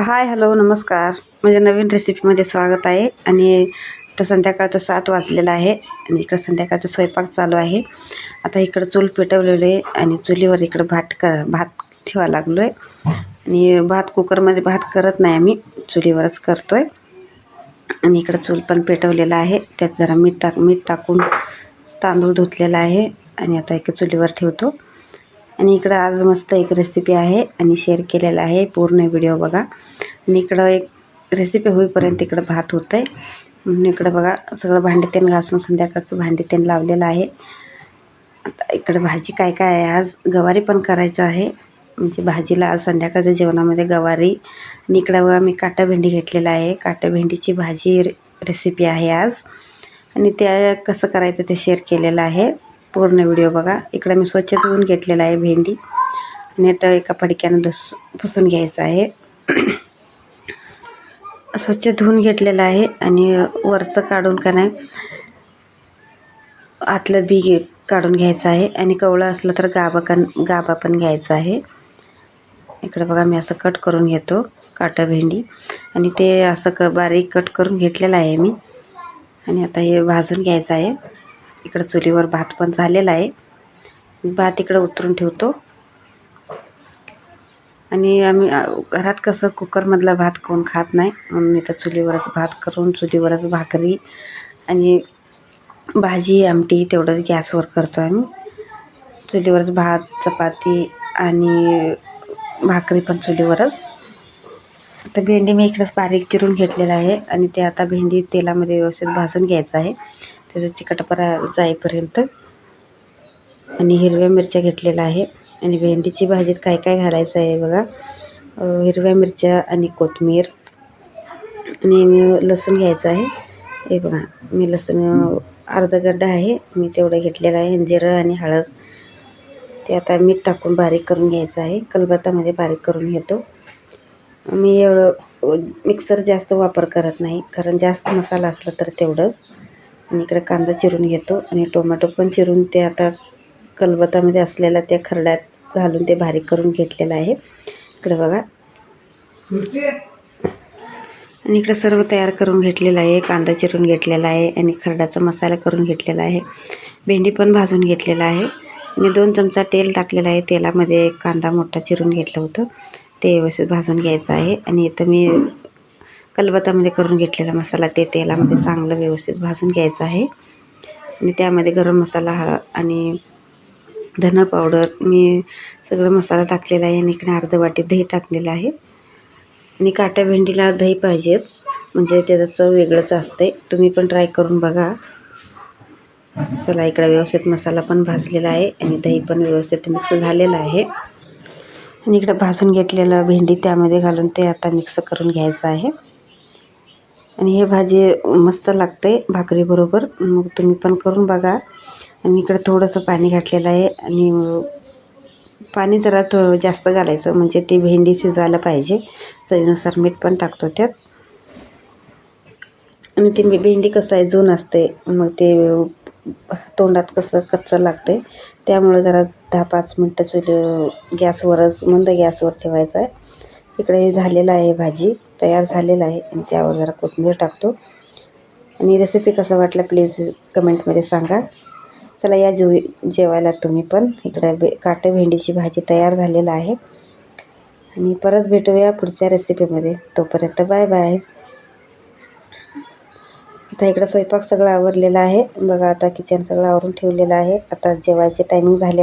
Hi hello नमस्कार. माझ्या नवीन रेसिपीमध्ये स्वागत आहे. आणि तर संध्याकाळचं सात वाजलेलं आहे. आणि इकडं संध्याकाळचा स्वयंपाक चालू आहे. आता इकडं चूल पेटवलेलं आहे. आणि चुलीवर इकडं भात कर भात ठेवा लागलो आहे आणि भात कुकरमध्ये भात करत नाही आम्ही. चुलीवरच करतो आहे आणि इकडं चूल पण पेटवलेला आहे. त्यात जरा मीठ टाक मीठ टाकून तांदूळ धुतलेला आहे. आणि आता एक चुलीवर ठेवतो. आणि इकडं आज मस्त एक रेसिपी आहे आणि शेअर केलेला आहे. पूर्ण व्हिडिओ बघा. आणि इकडं एक रेसिपी होईपर्यंत इकडं भात होतं आहे म्हणून इकडं बघा सगळं भांडी तेन घासून संध्याकाळचं भांडी तेन लावलेलं आहे. आता इकडं भाजी काय काय आहे? आज गवारी पण करायचं आहे. म्हणजे भाजीला आज संध्याकाळच्या जेवणामध्ये गवारी. आणि इकडं बघा मी काटा भेंडी घेतलेला आहे. काटा भेंडीची भाजी रेसिपी आहे आज. आणि त्या कसं करायचं ते शेअर केलेलं आहे. पूर्ण व्हिडिओ बघा. इकडं मी स्वच्छ धुवून घेतलेला आहे भेंडी. आणि आता एका फडक्यानं धुस पुसून घ्यायचं आहे. स्वच्छ धुवून घेतलेलं आहे आणि वरचं काढून का नाही आतलं बी घे काढून घ्यायचं आहे. आणि कवळं असलं तर गाबा कन गाबा पण घ्यायचा आहे. इकडं बघा मी असं कट करून घेतो काटा भेंडी. आणि ते असं क बारीक कट करून घेतलेलं आहे मी. आणि आता हे भाजून घ्यायचं आहे. इकडं चुलीवर भात पण झालेला आहे. भात इकडं उतरून ठेवतो. आणि आम्ही घरात कसं कुकरमधला भात कोण खात नाही म्हणून तर चुलीवरच भात करून चुलीवरच भाकरी आणि भाजी आमटी तेवढंच गॅसवर करतो आम्ही. चुलीवरच भात चपाती आणि भाकरी पण चुलीवरच. आता भेंडी मी इकडंच बारीक चिरून घेतलेला आहे आणि ते आता भेंडी तेलामध्ये व्यवस्थित भाजून घ्यायचं आहे. त्याचा चिकटपणा जाईपर्यंत. आणि हिरव्या मिरच्या घेतलेल्या आहे. आणि भेंडीची भाजीत काय काय घालायचं आहे बघा. हिरव्या मिरच्या आणि कोथिंबीर आणि मी लसूण घ्यायचं आहे. हे बघा मी लसूण अर्धा गड्डा आहे. मी तेवढं घेतलेलं आहे. जिरं आणि हळद. ते आता मीठ टाकून बारीक करून घ्यायचं आहे. कलबत्तामध्ये बारीक करून घेतो. मी एवढं मिक्सर जास्त वापर करत नाही. कारण जास्त मसाला असला तर तेवढंच. आणि इकडे कांदा चिरून घेतो आणि टोमॅटो पण चिरून ते आता कलबतामध्ये असलेल्या त्या खरड्यात घालून ते बारीक करून घेतलेलं आहे. इकडे बघा. आणि इकडे सर्व तयार करून घेतलेलं आहे. कांदा चिरून घेतलेला आहे आणि खरड्याचा मसाला करून घेतलेला आहे. भेंडी पण भाजून घेतलेला आहे. आणि दोन चमचा तेल टाकलेलं आहे. तेलामध्ये कांदा मोठा चिरून घेतलं होतं. ते व्यवस्थित भाजून घ्यायचं आहे. आणि इथं मी कलबत्तामध्ये करून घेतलेला मसाला ते तेलामध्ये चांगलं व्यवस्थित भाजून घ्यायचं आहे. आणि त्यामध्ये गरम मसाला हळ आणि धना पावडर मी सगळं मसाला टाकलेला आहे आणि इकडे अर्ध वाटी दही टाकलेलं आहे. आणि काट्या भेंडीला दही पाहिजेच म्हणजे त्याचं चव वेगळंच असते तुम्ही पण ट्राय करून बघा. चला इकडे व्यवस्थित मसाला पण भाजलेला आहे आणि दही पण व्यवस्थित मिक्स झालेलं आहे. आणि इकडे भाजून घेतलेलं भेंडी त्यामध्ये घालून ते आता मिक्स करून घ्यायचं आहे. आणि हे भाजी मस्त लागते भाकरीबरोबर मग तुम्ही पण करून बघा. आणि इकडे थोडंसं पाणी घातलेलं आहे आणि पाणी जरा थो जास्त घालायचं. म्हणजे ती भेंडी शिजवायला पाहिजे. चवीनुसार मीठ पण टाकतो त्यात. आणि ती भेंडी कसं आहे जून असते मग ते तोंडात कसं कच्चं लागते त्यामुळे जरा दहा पाच मिनटं चुली गॅसवरच मंद गॅसवर ठेवायचं आहे. इकडे झालेलं आहे भाजी. तयार झालेलं आहे. आणि त्यावर जरा कोथिंबीर टाकतो. आणि रेसिपी कसं वाटलं प्लीज कमेंटमध्ये सांगा. चला या जेव जेवायला तुम्ही पण. इकडं बे काटे भेंडीची भाजी तयार झालेलं आहे. आणि परत भेटूया पुढच्या रेसिपीमध्ये तोपर्यंत बाय बाय आता इकडं स्वयंपाक सगळा आवरलेला आहे. बघा आता किचन सगळं आवरून ठेवलेलं आहे. आता जेवायचे टायमिंग झाले